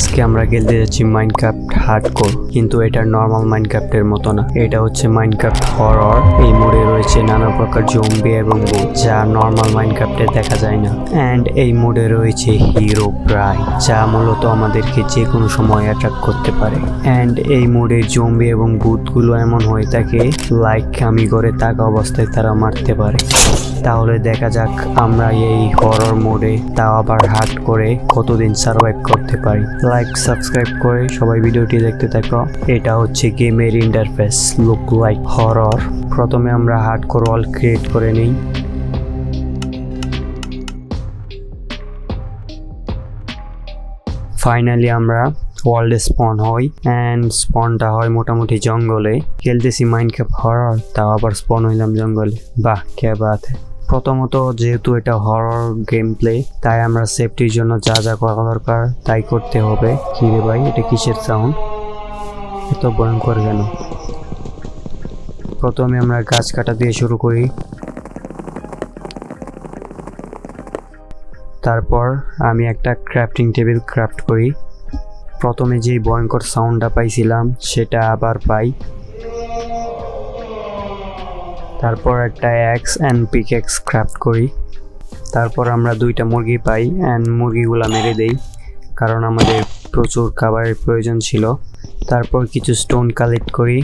আজকে আমরা খেলতে যাচ্ছি মাইনক্রাফট হার্ডকোর কিন্তু এটা নর্মাল মাইনক্রাফটের মতো না। এটা হচ্ছে মাইনক্রাফট হরর এই মোডে রয়েছে নানা প্রকার জম্বি এবং যা নর্মাল মাইনক্রাফটে দেখা যায় না। অ্যান্ড এই মোডে রয়েছে হিরো প্রায় যা মূলত আমাদেরকে যে কোনো সময় অ্যাট্রাক্ট করতে পারে। অ্যান্ড এই মোডে জম্বি এবং ভূতগুলো এমন হয়ে থাকে লাইক আমি করে থাকা অবস্থায় তারা মারতে পারে। তাহলে দেখা যাক আমরা এই হরর মোডে তাও আবার হার্ড করে কতদিন সার্ভাইভ করতে পারি। লাইক সাবস্ক্রাইব করে সবাই ভিডিওটি দেখতে থাকো। এটা হচ্ছে গেমের ইন্টারফেস লুক লাইক হরর প্রথমে আমরা হার্ড করে অল ক্রিয়েট করে নিই। ফাইনালি আমরা ওয়ার্ল্ডে স্পন হই অ্যান্ড স্পনটা হয় মোটামুটি জঙ্গলে। খেলতেছি মাইন্ড ক্যাপ হরর তাও আবার স্পন হইলাম জঙ্গলে। বাহ, কে হ্যায়। প্রথমত যেহেতু এটা হরর গেম প্লে তাই আমরা সেফটির জন্য যা যা করা দরকার তাই করতে হবে। কি রে ভাই, এটা কিসের সাউন্ড এত ভয়ঙ্কর কেন? প্রথমে আমরা গাছ কাটা দিয়ে শুরু করি। তারপর আমি একটা ক্রাফটিং টেবিল ক্রাফট করি। প্রথমে যে ভয়ঙ্কর সাউন্ডটা পাইছিলাম, সেটা আবার পাই। তারপর একটা অ্যাক্স অ্যান্ড পিকেক্স ক্রাফট করি। তারপর আমরা দুইটা মুরগি পাই অ্যান্ড মুরগিগুলো মেরে দেই, কারণ আমাদের প্রচুর খাবারের প্রয়োজন ছিল। তারপর কিছু স্টোন কালেক্ট করি।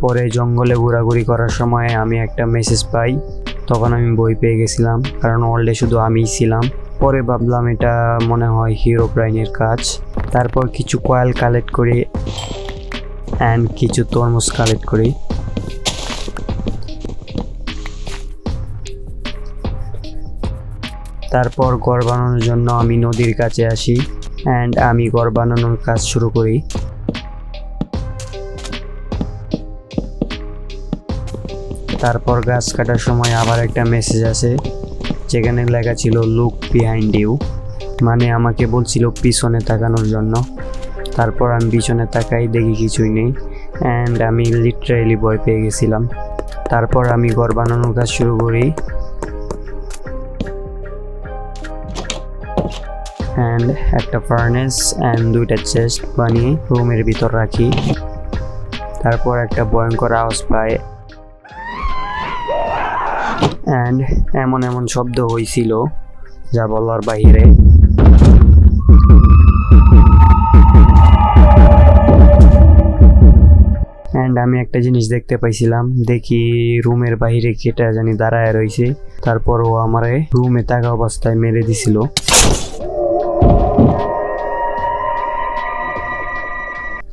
পরে জঙ্গলে ঘোরাঘুরি করার সময় আমি একটা মেসেজ পাই, তখন আমি বই পেয়ে গেছিলাম, কারণ ওয়ার্ল্ডে শুধু আমিই ছিলাম। পরে ভাবলাম এটা মনে হয় হিরো প্রাইনের কাজ। তারপর কিছু কয়েল কালেক্ট করি। অ্যান্ড কিছু তরমুজ কালেক্ট করি। তারপর ঘর বানানোর জন্য আমি নদীর কাছে আসি অ্যান্ড আমি ঘর বানানোর কাজ শুরু করি। তারপর গাছ কাটার সময় আবার একটা মেসেজ আছে যেখানে লেখা ছিল লুক বিহাইন্ড ইউ মানে আমাকে বলছিল পিছনে তাকানোর জন্য। তারপর আমি পিছনে তাকাই, দেখি কিছুই নেই অ্যান্ড আমি লিটারেলি ভয় পেয়ে গেছিলাম। তারপর আমি ঘর বানানোর কাজ শুরু করি। অ্যান্ড একটা ফার্নেস অ্যান্ড দুইটা চেস্ট বানিয়ে রুমের ভিতর রাখি। তারপর একটা ভয়ঙ্কর আওয়াজ পাই অ্যান্ড এমন এমন শব্দ হয়েছিল যা বলার বাহিরে। অ্যান্ড আমি একটা জিনিস দেখতে পাইছিলাম। দেখি রুমের বাইরে কেটা জানি দাঁড়ায় রয়েছে তারপর ও আমারে রুমে থাকা অবস্থায় মেরে দিছিল।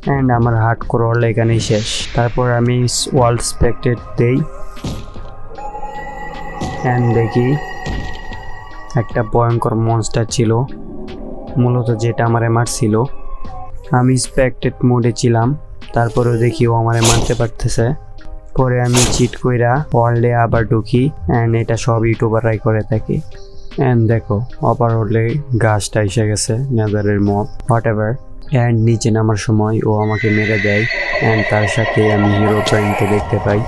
অ্যান্ড আমার হার্ট করল এখানেই শেষ। তারপর আমি ওয়ার্ল্ড স্পেক্টেড দেই। অ্যান্ড দেখি একটা ভয়ঙ্কর মনস্টার ছিল। মূলত যেটা আমারে মারছিল। আমি স্পেক্টেড মোডে ছিলাম। তারপরেও দেখি ও আমারে মানতে পারতেছে। পরে আমি চিট কইরা ওয়ার্ল্ডে আবার ঢুকি অ্যান্ড এটা সব ইউটিউবাররাই করে থাকি। অ্যান্ড দেখো অপার ওয়ার্ল্ডে গাছটা এসে গেছে নেদারের মপ হোয়াট এভার অ্যান্ড নিচে নামার সময় ও আমাকে মেরে দেয় অ্যান্ড তার সাথে আমি হিরো ট্রেনকে দেখতে পাই।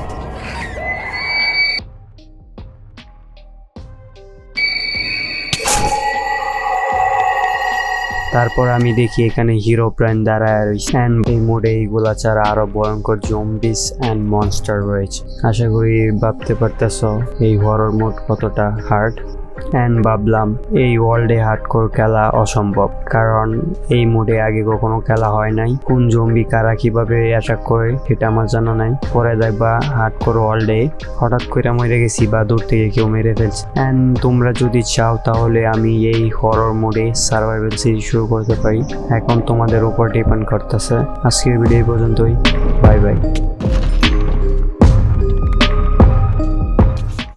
তারপর আমি দেখি এখানে হিরো প্রাইম দাঁড়ায় রয়েছে। অ্যান্ড এই মোডে এইগুলা ছাড়া আরও ভয়ঙ্কর জম্বিস অ্যান্ড মনস্টার রয়েছে। আশা করি ভাবতে পারতেছ, এই হরর মোড কতটা হার্ড অ্যান্ড ভাবলাম, এই ওয়ার্ল্ডে হার্ডকোর খেলা অসম্ভব। কারণ এই মোডে আগে কখনো খেলা হয় নাই। কোন জম্বি কারা কীভাবে অ্যাটাক করে, সেটা আমার জানা নাই। পরে দেখবা হার্ডকোর ওয়ার্ল্ডে হঠাৎ করে মরে গেছি বা দূর থেকে কেউ মেরে ফেলছে। অ্যান্ড তোমরা যদি চাও তাহলে আমি এই হরর মোডে সার্ভাইভাল সিরিজ শুরু করতে পারি। এখন তোমাদের উপর ডিপেন্ড করতেছে। আজকের ভিডিও পর্যন্তই। Bye bye